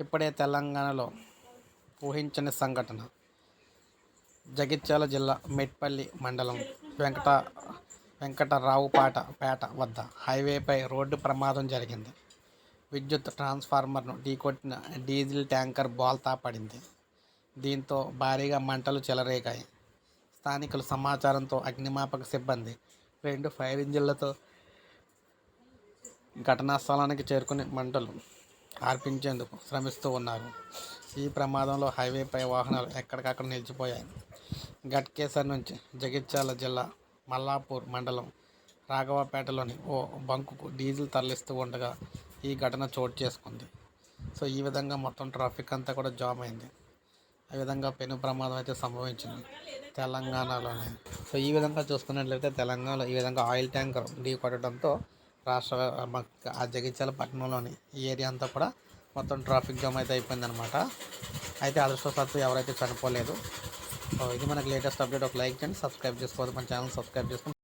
ఇప్పుడే తెలంగాణలో ఊహించని సంఘటన. జగిత్యాల జిల్లా మెట్పల్లి మండలం వెంకట వెంకటరావుపాట పేట వద్ద హైవేపై రోడ్డు ప్రమాదం జరిగింది. విద్యుత్ ట్రాన్స్ఫార్మర్ను ఢీకొట్టిన డీజిల్ ట్యాంకర్ బోల్తా పడింది. దీంతో భారీగా మంటలు చెలరేగాయి. స్థానికుల సమాచారంతో అగ్నిమాపక సిబ్బంది రెండు ఫైర్ ఇంజిన్లతో ఘటనా స్థలానికి చేరుకుని మంటలు ఆర్పించేందుకు శ్రమిస్తూ ఉన్నారు. ఈ ప్రమాదంలో హైవేపై వాహనాలు ఎక్కడికక్కడ నిలిచిపోయాయి. గట్కేసర్ నుంచి జగిత్యాల జిల్లా మల్లాపూర్ మండలం రాఘవపేటలోని ఓ బంకుకు డీజిల్ తరలిస్తూ ఉండగా ఈ ఘటన చోటు చేసుకుంది. సో ఈ విధంగా మొత్తం ట్రాఫిక్ అంతా కూడా జామ్ అయింది. ఆ విధంగా పెను ప్రమాదం అయితే సంభవించింది తెలంగాణలోనే. సో ఈ విధంగా చూసుకున్నట్లయితే తెలంగాణలో ఈ విధంగా ఆయిల్ ట్యాంకర్ ఢీ కొట్టడంతో రాష్ట్ర ఆ జగిత్యాల పట్టణంలోని ఈ ఏరియా అంతా కూడా మొత్తం ట్రాఫిక్ జామ్ అయితే అయిపోయిందనమాట అయితే అదృష్టవశాత్తు ఎవరైతే చనిపోలేదు సో ఇది మనకి లేటెస్ట్ అప్డేట్. ఒక లైక్ చేయండి సబ్స్క్రైబ్ చేసుకోవద్దు మన ఛానల్ సబ్స్క్రైబ్ చేసుకుని